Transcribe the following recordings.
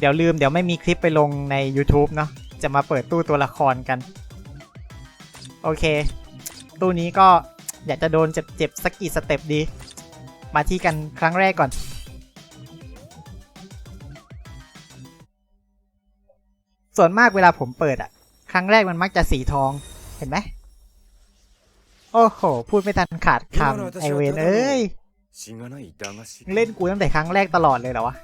เดี๋ยวลืมเดี๋ยวไม่มีคลิปไปลงใน YouTube เนาะจะมาเปิดตู้ตัวละครกัน โอเค ตู้นี้ก็อยากจะโดนเจ็บๆสักกี่สเต็ปดี มาที่กันครั้งแรกก่อนส่วนมากเวลาผมเปิดอะครั้งแรกมันมักจะสีทองเห็นไหมโอ้โห พูดไม่ทันขาดคำไอเวนเอ้ยเล่นกูตั้งแต่ครั้งแรกตลอดเลยเหรอวะ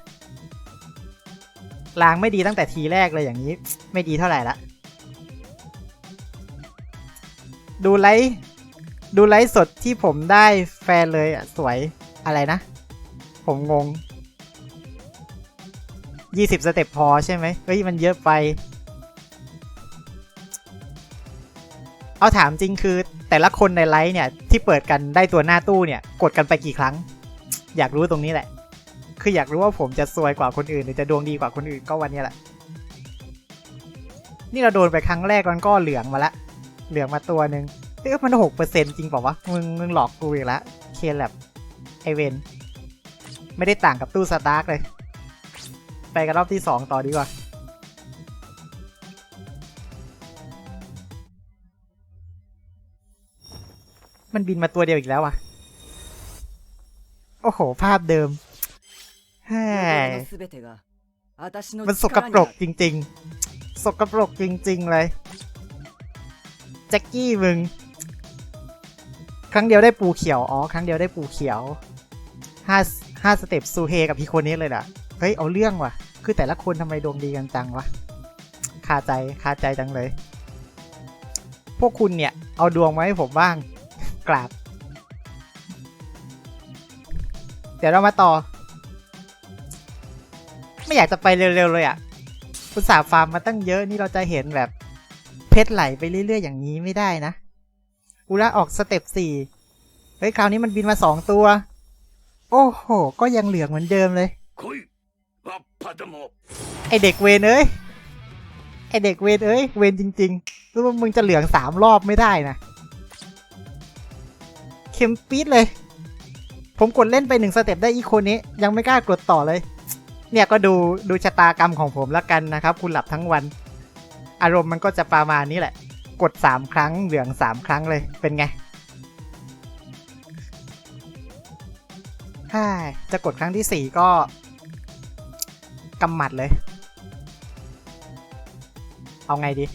ลางไม่ดีตั้งแต่ทีแรกเลยอย่างนี้ ไม่ดีเท่าไหร่ละ ดูไลฟ์ดูไลฟ์สดที่ผมได้แฟนเลยอะสวยอะไรนะ ผมงง 20 สเต็ปพอใช่ไหมเฮ้ย มันเยอะไป เอาถามจริงคือแต่ละคนในไลฟ์เนี่ย ที่เปิดกันได้ตัวหน้าตู้เนี่ย กดกันไปกี่ครั้ง อยากรู้ตรงนี้แหละ คืออยากรู้ว่าผมจะซวยกว่าคนอื่น หรือจะดวงดีกว่าคนอื่นก็วันนี้แหละ นี่เราโดนไปครั้งแรกมันก็เหลืองมาละ เหลืองมาตัวหนึ่งเอ๊ะมันหกเปอร์เซ็นต์จริงป่าวะ มึงมึงหลอกกูอีกละเคแลบไอเวนไม่ได้ต่างกับตู้สตาร์กเลย ไปกันรอบที่สองต่อดีกว่ามันบินมาตัวเดียวอีกแล้วอะโอ้โห ภาพเดิม มันสกปรกจริง ๆ สกปรกจริง ๆ เลยแจ็คกี้มึง ครั้งเดียวได้ปูเขียว อ๋อ ครั้งเดียวได้ปูเขียวห้าห้าสเต็ปซูเฮกับพีโคนี้เลยล่ะ เฮ้ย เอาเรื่องว่ะ คือแต่ละคนทำไมดวงดีกันจังวะ คาใจ คาใจจังเลย พวกคุณเนี่ย เอาดวงมาให้ผมบ้าง กราบ เดี๋ยวเรามาต่อ ไม่อยากจะไปเร็วๆเลยอะอุตสาห์ฟาร์มมาตั้งเยอะนี่เราจะเห็นแบบเพชรไหลไปเรื่อยๆอย่างนี้ไม่ได้นะอุระออกสเต็ปสี่เฮ้ยคราวนี้มันบินมาสองตัว โอ้โห ก็ยังเหลืองเหมือนเดิมเลยไอเด็กเวนเอ้ยไอเด็กเวนเอ้ยเวนจริงๆรู้ว่ามึงจะเหลืองสามรอบไม่ได้นะเข็มปี๊ดเลย ผมกดเล่นไปหนึ่งสเต็ปได้อีโคนี้ยังไม่กล้ากดต่อเลย เนี่ยก็ดูดูชะตากรรมของผมแล้วกันนะครับ คุณหลับทั้งวัน อารมณ์มันก็จะประมาณนี้แหละ กดสามครั้งเหลืองสามครั้งเลยเป็นไงฮ่าจะกดครั้งที่สี่ก็กำหมัดเลย เอาไงดี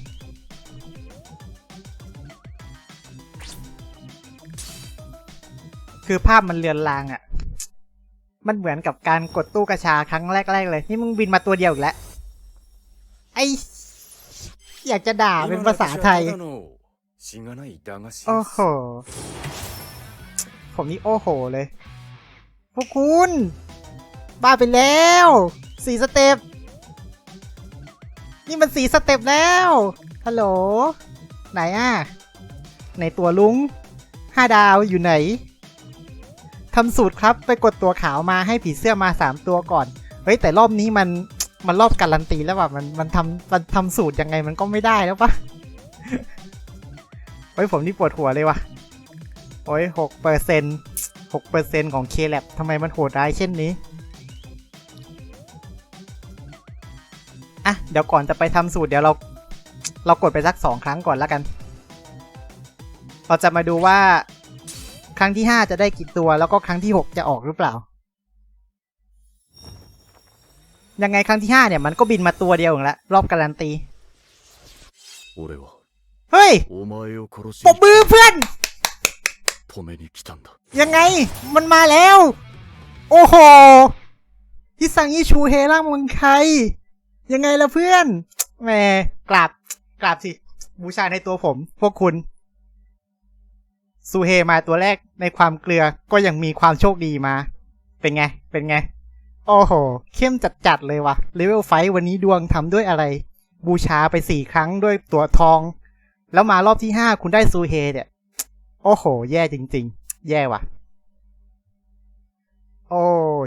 คือภาพมันเลือนลางอะ่ะ มันเหมือนกับการกดตู้กระชาครั้งแรก ๆ เลย นี่มึงบินมาตัวเดียวอีกแล้ว ไออยากจะด่าเป็นภาษาไทย โอ้โห ผมนี่โอ้โหเลย พวกคุณ บ้าไปแล้วสีสเต็ป นี่มันสีสเต็ปแล้ว ฮัลโหล ไหนอะ ในตัวลุงห้าดาวอยู่ไหน ทำสูตรครับไปกดตัวขาวมาให้ผีเสื้อมาสามตัวก่อน เฮ้ยแต่รอบนี้มันมันรอบการันตีแล้วว่ะมันมันทำมันทำสูตรยังไงมันก็ไม่ได้แล้วปะเฮ้ยผมนี่ปวดหัวเลยว่ะโอ้ยหกเปอร์เซ็นหกเปอร์เซ็นของเคแลบทำไมมันโหดร้ายเช่นนี้อะเดี๋ยวก่อนจะไปทำสูตรเดี๋ยวเรา เรากดไปสักสองครั้งก่อนแล้วกัน เราจะมาดูว่า ครั้งที่ห้าจะได้กี่ตัว แล้วก็ครั้งที่หกจะออกหรือเปล่า ยังไงครั้งที่ห้าเนี่ยมันก็บินมาตัวเดียวอย่างละรอบการันตี เฮ้ยปบมือเพื่อนยังไงมันมาแล้ว โอ้โหที่สั่งยี่ชูเฮล่างมึงใครยังไงล่ะเพื่อนแหมกราบกราบสิบูชาในตัวผม พวกคุณ ซูเฮมาตัวแรกในความเกลือก็ยังมีความโชคดีมา เป็นไง เป็นไง โอ้โห เข้มจัดๆเลยวะเลเวลไฟวันนี้ดวงทำด้วยอะไร บูชาไปสี่ครั้งด้วยตัวทอง แล้วมารอบที่ห้าคุณได้ซูเฮเนี่ย โอ้โห แย่จริง ๆ แย่ว่ะ โอ้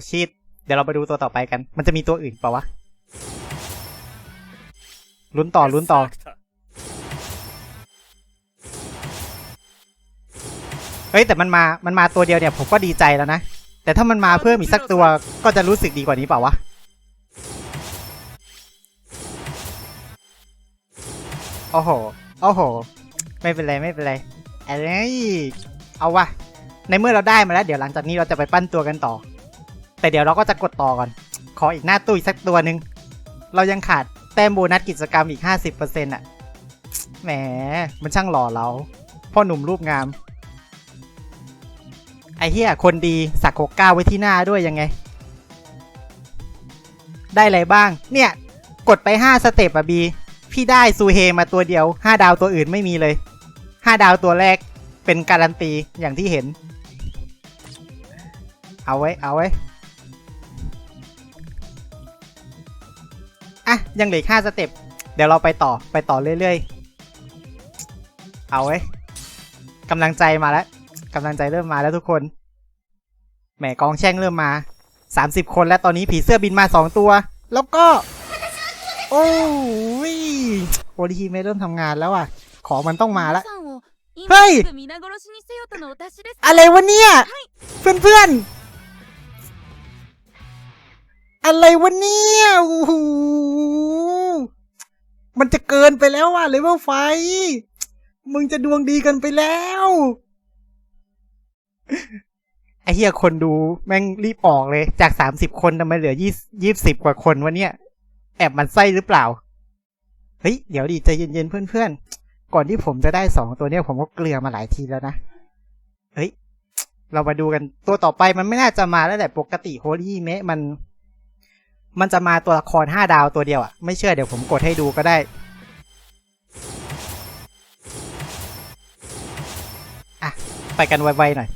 ชิดเดี๋ยวเราไปดูตัวต่อไปกัน มันจะมีตัวอื่นเปล่าวะลุ้นต่อลุ้นต่อ เอ้ยแต่มันมา มันมาตัวเดียวเนี่ยผมก็ดีใจแล้วนะ แต่ถ้ามันมาเพิ่มอีกสักตัวก็จะรู้สึกดีกว่านี้เปล่าวะ โอ้โห โอ้โห ไม่เป็นไรไม่เป็นไรอะไรเอาวะ ในเมื่อเราได้มาแล้ว เดี๋ยวหลังจากนี้เราจะไปปั้นตัวกันต่อ แต่เดี๋ยวเราก็จะกดต่อก่อน ขออีกหน้าตู้อีกสักตัวหนึ่ง เรายังขาดแต้มโบนัสกิจกรรมอีก 50%อะ แหม มันช่างหล่อเรา พ่อหนุ่มรูปงาม ไอ้เหี้ยคนดีสักหกเก้าไว้ที่หน้าด้วยยังไง ได้อะไรบ้าง เนี่ย กดไป 5 สเต็ปอะบี พี่ได้ซูเฮมาตัวเดียว 5 ดาวตัวอื่นไม่มีเลย 5 ดาวตัวแรกเป็นการันตีอย่างที่เห็น เอาไว้ เอาไว้อะ ยังเหลืออก5สเต็ป เดี๋ยวเราไปต่อไปต่อเรื่อยๆ เอาไว้กำลังใจมาแล้ว กำลังใจเริ่มมาแล้วทุกคน แหมกองแช่งเริ่มมา 30 คนและตอนนี้ผีเสื้อบินมา 2 ตัว แล้วก็ โอ้ยโอริฮิไม่เริ่มทำงานแล้วอะ ของมันต้องมาละเฮ้ย อะไรวะเนี่ย เพื่อนเพื่อนอะไรวะเนี่ยโอ้โหมันจะเกินไปแล้วว่ะเลเวลไฟ มึงจะดวงดีกันไปแล้ว ไอเฮียคนดูแม่งรีบออกเลย จากสามสิบคนทำไมเหลือยี่ยี่สิบกว่าคนวะเนี่ย แอบมันไส้หรือเปล่า เฮ้ย เดี๋ยวดิใจเย็นๆเพื่อนๆ ก่อนที่ผมจะได้สองตัวเนี้ยผมก็เกลือมาหลายทีแล้วนะ เฮ้ย เรามาดูกันตัวต่อไปมันไม่น่าจะมาแล้วแหละปกติโฮลี่เมะมัน มันจะมาตัวละครห้าดาวตัวเดียวอะไม่เชื่อเดี๋ยวผมกดให้ดูก็ได้อะไปกันไวๆหน่อย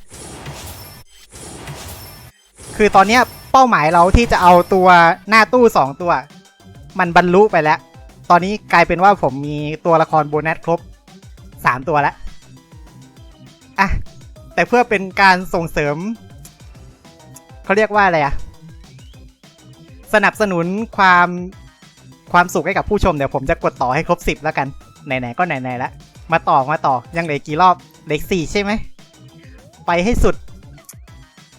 คือตอนเนี้ยเป้าหมายเราที่จะเอาตัวหน้าตู้สองตัว มันบรรลุไปแล้ว ตอนนี้กลายเป็นว่าผมมีตัวละครโบนัสครบสามตัวแล้วอะแต่เพื่อเป็นการส่งเสริมเขาเรียกว่าอะไรอะสนับสนุนความความสุขให้กับผู้ชมเดี๋ยวผมจะกดต่อให้ครบสิบแล้วกัน ไหนๆ ก็ไหนๆแล้วมาต่อมาต่อยังเหลือกี่รอบเหลือสี่ใช่ไหม ไปให้สุด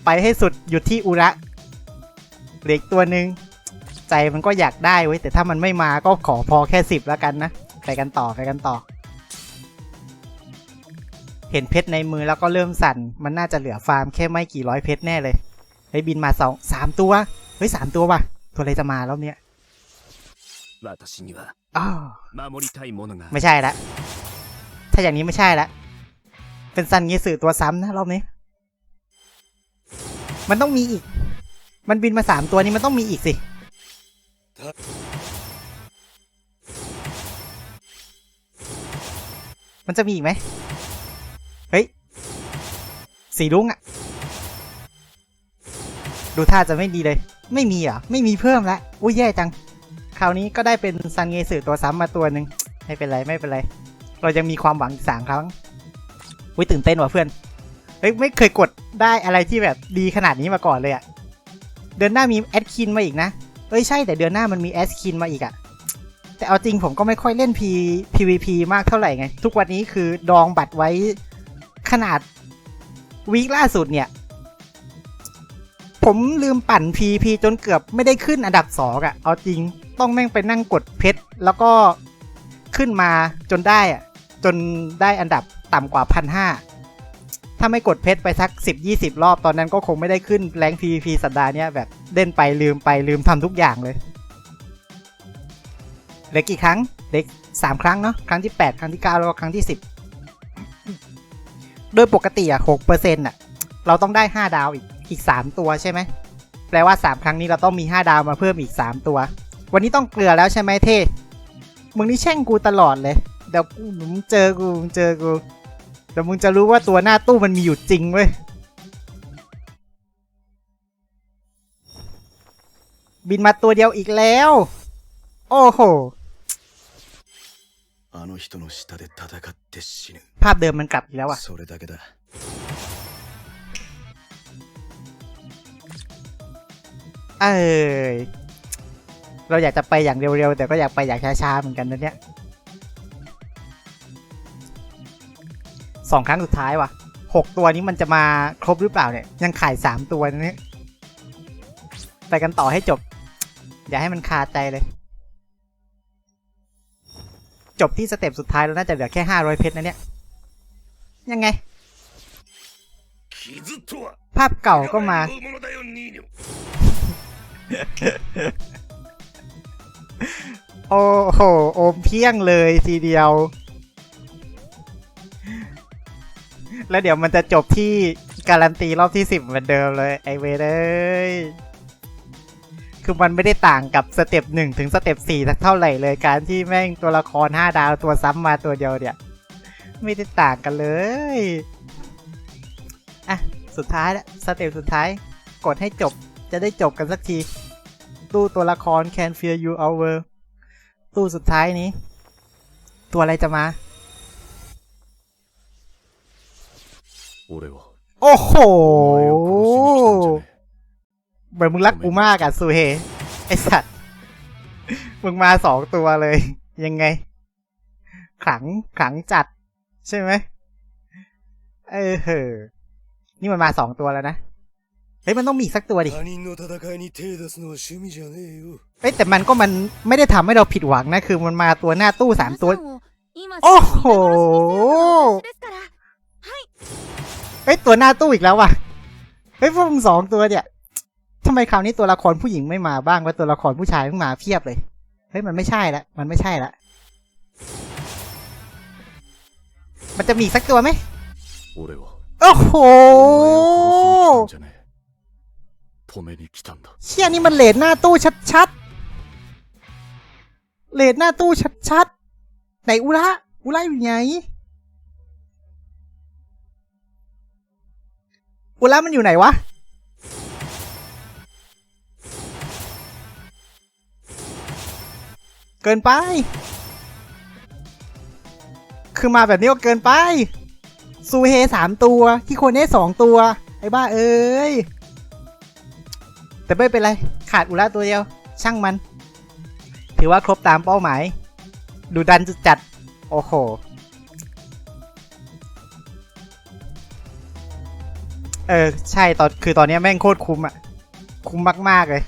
ไปให้สุดหยุดที่อุระเหล็กตัวหนึ่งใจมันก็อยากได้เว้ยแต่ถ้ามันไม่มาก็ขอพอแค่สิบแล้วกันนะไปกันต่อไปกันต่อ เห็นเพชรในมือแล้วก็เริ่มสั่น มันน่าจะเหลือฟาร์มแค่ไม่กี่ร้อยเพชรแน่เลยเฮ้บินมาสองสามตัวเฮ้ยสามตัววะตัวอะไรจะมาแล้วเนี่ยไม่ใช่ละถ้าอย่างนี้ไม่ใช่ละเป็นสั่นงี้สื่อตัวซ้ำนะรอบนี้ มันต้องมีอีก มันบินมาสามตัวนี้มันต้องมีอีกสิ มันจะมีอีกไหมเฮ้ย สีรุ้งอะดูท่าจะไม่ดีเลย ไม่มีเหรอไม่มีเพิ่มละอุ้ยแย่จัง คราวนี้ก็ได้เป็นซันเงสือตัวซ้ำมาตัวหนึ่งไม่เป็นไรไม่เป็นไร เรายังมีความหวังอีกสามครั้ง อุ้ยตื่นเต้นว่ะเพื่อน เฮ้ยไม่เคยกดได้อะไรที่แบบดีขนาดนี้มาก่อนเลยอะเดือนหน้ามีแอดคินมาอีกนะเอ้ยใช่แต่เดือนหน้ามันมีแอดคินมาอีกอะแต่เอาจริงผมก็ไม่ค่อยเล่น P PVP มากเท่าไหร่ไง ทุกวันนี้คือดองบัตรไว้ขนาดวีคล่าสุดเนี่ย ผมลืมปั่น PVP จนเกือบไม่ได้ขึ้นอันดับสองอะเอาจริงต้องแม่งไปนั่งกดเพชรแล้วก็ขึ้นมาจนได้อะจนได้อันดับต่ำกว่าพันห้า ถ้าไม่กดเพชรไปสักสิบยี่สิบรอบตอนนั้นก็คงไม่ได้ขึ้นแรง PVP สัปดาห์นี้แบบเล่นไปลืมไปลืมทำทุกอย่างเลยเหลือกี่ครั้งเด็กสามครั้งเนาะครั้งที่แปดครั้งที่เก้าแล้วก็ครั้งที่สิบโดยปกติอะหกเปอร์เซ็นต์อะเราต้องได้ห้าดาวอีกอีกสามตัวใช่ไหมแปลว่าสามครั้งนี้เราต้องมีห้าดาวมาเพิ่มอีกสามตัว วันนี้ต้องเกลือแล้วใช่ไหมเท่มึงนี่แช่งกูตลอดเลยเดี๋ยวกูมึงเจอกูมึงเจอกู แต่มึงจะรู้ว่าตัวหน้าตู้มันมีอยู่จริงเว้ย บินมาตัวเดียวอีกแล้ว โอ้โห ภาพเดิมมันกลับอีกแล้วอะเออเราอยากจะไปอย่างเร็วๆ แต่ก็อยากไปอย่างช้าๆ เหมือนกันนะเนี่ย สองครั้งสุดท้ายว่ะหกตัวนี้มันจะมาครบหรือเปล่าเนี่ย ยังขายสามตัวนี้ไปกันต่อให้จบ อย่าให้มันคาใจเลย จบที่สเต็ปสุดท้ายแล้วน่าจะเหลือแค่ห้าร้อยเพชรนะเนี่ย ยังไง ภาพเก่าก็มา โอ้โห โอมเพียงเลยทีเดียว แล้วเดี๋ยวมันจะจบที่การันตีรอบที่สิบเหมือนเดิมเลยไอเวเลยคือมันไม่ได้ต่างกับสเต็ปหนึ่งถึงสเต็ปสี่สักเท่าไหร่เลยการที่แม่งตัวละครห้าดาวตัวซ้ำมาตัวเดียวเนี่ย ไม่ได้ต่างกันเลยอะสุดท้ายแล้วสเต็ปสุดท้ายกดให้จบจะได้จบกันสักที ตู้ตัวละคร can fear you over ตู้สุดท้ายนี้ ตัวอะไรจะมา 俺はโอ้โหแบบมึงรักกูมากอะซูเฮไอสัตว์ มึงมาสองตัวเลย ยังไง ขังขังจัด ใช่ไหมเออเฮ้นี่มันมาสองตัวแล้วนะ เฮ้ย มันต้องมีสักตัวดิเฮ้ยแต่มันก็มันไม่ได้ทำให้เราผิดหวังนะ คือมันมาตัวหน้าตู้สามตัว โอ้โห ฮ้ยตัวหน้าตู้อีกแล้วว่ะเฮ้ยพวกมึงสองตัวเนี่ยทำไมคราวนี้ตัวละครผู้หญิงไม่มาบ้างว่าตัวละครผู้ชายมึงมาเพียบเลยเฮ้ยมันไม่ใช่ละมันไม่ใช่ละมันจะมีสักตัวไหมโอ้โหเชี่ยนี่มันเลดหน้าตู้ชัดๆเลดหน้าตู้ชัดๆไหนอุระอุระอยู่ไหน อุระมันอยู่ไหนวะ เกินไป คือมาแบบนี้ก็เกินไป ซูเฮสามตัวที่โคเน่สองตัว ไอ้บ้าเอ้ย แต่ไม่เป็นไร ขาดอุระตัวเดียว ช่างมัน ถือว่าครบตามเป้าหมาย ดูดันจัด โอ้โห เออ ใช่ตอนคือตอนนี้แม่งโคตรคุ้มอะคุ้มมาก ๆ เลย